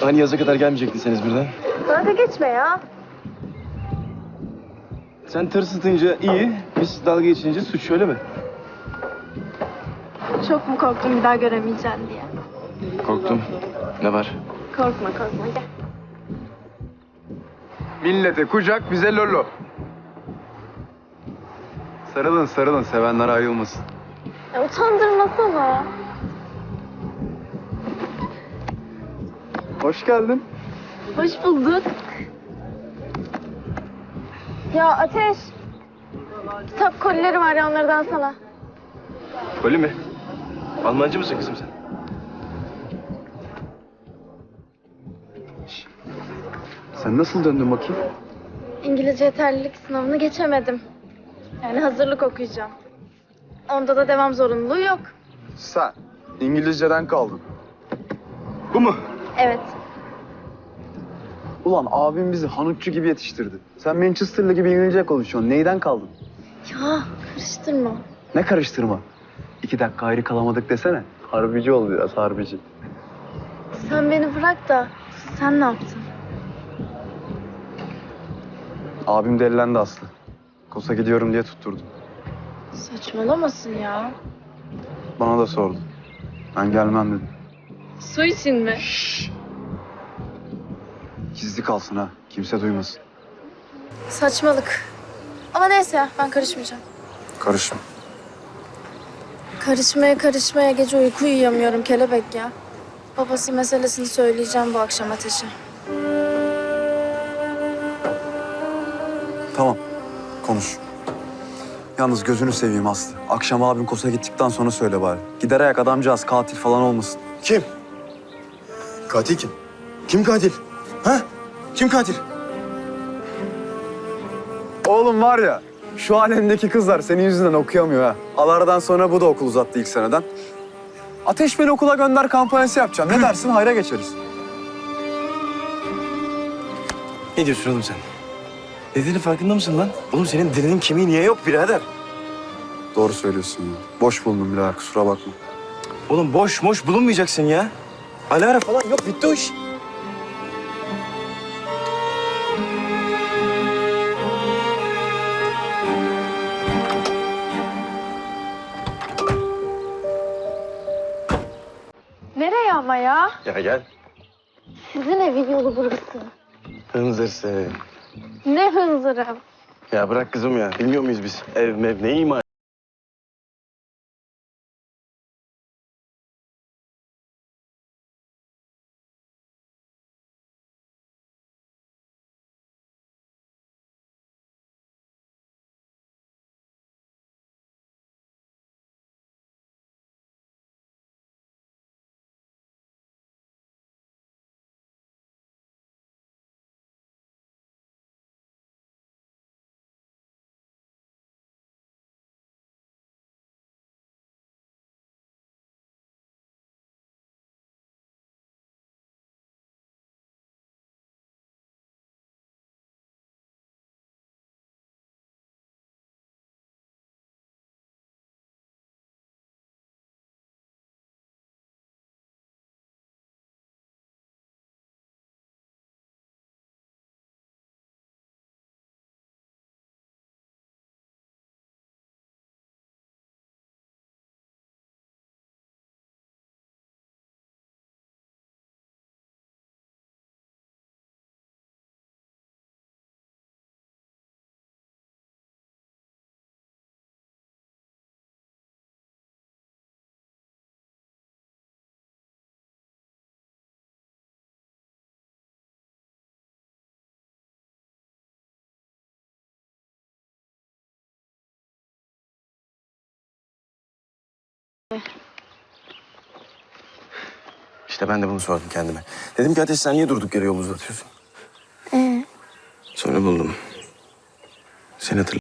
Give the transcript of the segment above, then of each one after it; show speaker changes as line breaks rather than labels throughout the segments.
Hani yaza kadar gelmeyecektiniz birden?
Dalga geçme ya.
Sen tır ısıtınca iyi, biz dalga geçince suç öyle mi?
Çok mu korktun bir daha göremeyeceğim diye.
Korktum. Ne var?
Korkma korkma gel.
Millete kucak bize lolo. Sarılın sarılın sevenler ayrılmasın.
Ya, utandırmasana.
Hoş geldin.
Hoş bulduk. Ya Ateş. Kitap kolileri var ya onlardan sana.
Öyle mi? Almancı mısın kızım sen?
Sen nasıl döndün bakayım?
İngilizce yeterlilik sınavını geçemedim. Yani hazırlık okuyacağım. Onda da devam zorunluluğu yok.
Sen İngilizceden kaldın.
Bu mu?
Evet.
Ulan abim bizi Hanutçu gibi yetiştirdi. Sen Manchester'lı gibi İngilizce konuşuyorsun. Neyden kaldın?
Ya karıştırma.
Ne karıştırma. İki dakika ayrı kalamadık desene. Harbici ol biraz harbici.
Sen beni bırak da sen ne yaptın?
Abim delilendi Aslı. Kosa gidiyorum diye tutturdu.
Saçmalamasın ya.
Bana da sordu. Ben gelmem dedim.
Su için mi?
Gizli kalsın ha. Kimse duymasın.
Saçmalık. Ama neyse ya ben karışmayacağım.
Karışma.
Karışmaya karışmaya gece uyku uyuyamıyorum kelebek ya. Babası meselesini söyleyeceğim bu akşam Ateş'e.
Tamam. Konuş. Yalnız gözünü seveyim Aslı. Akşam abim Kosa gittikten sonra söyle bari. Gider ayak adamcağız katil falan olmasın.
Kim? Katil kim? Kim katil? Ha? Kim katil?
Oğlum var ya, şu alemdeki kızlar senin yüzünden okuyamıyor ha. Alardan sonra bu da okul uzattı ilk seneden. Ateş beni okula gönder kampanyası yapacağım. Ne dersin? Hayra geçeriz.
Ne diyorsun oğlum sen? Dediğinin farkında mısın lan? Oğlum senin dilinin kemiği niye yok birader?
Doğru söylüyorsun ya. Boş buldum birader, kusura bakma.
Oğlum boş boş bulunmayacaksın ya. Alara falan yok bitti o iş.
Nereye ama ya?
Ya gel.
Sizin evin yolu burası.
Hınzırsın.
Ne hınzırım.
Ya bırak kızım ya. Bilmiyor muyuz biz? Ev mev ne ima? İşte ben de bunu sordum kendime. Dedim ki Ateş sen niye durduk yere yol uzatıyorsun?
Ee?
Sonra buldum. Seni hatırladım.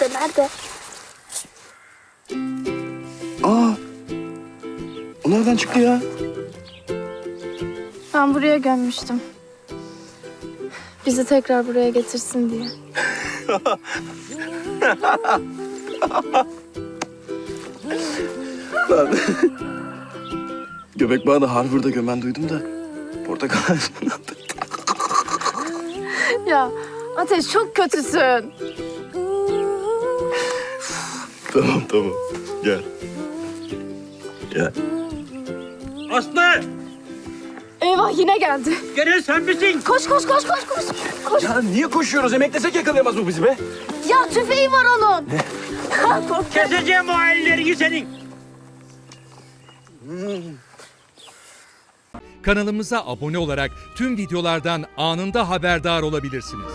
Nerede nerede?
Aa. O nereden çıktı ya?
Ben buraya gömmüştüm. Bizi tekrar buraya getirsin diye.
Göbek bağı da Harvard'da gömen duydum da. Portakal
Ya Ateş çok kötüsün.
Tamam tamam. Gel. Gel.
Aslı!
Eyvah yine geldi.
Gene sen misin?
Koş koş koş koş koş. Koş.
Ya niye koşuyoruz? Emeklesek yakalayamaz bu bizi be.
Ya tüfeği var onun. Ha, korktum.
Keseceğim o ellerini senin.
Kanalımıza abone olarak tüm videolardan anında haberdar olabilirsiniz.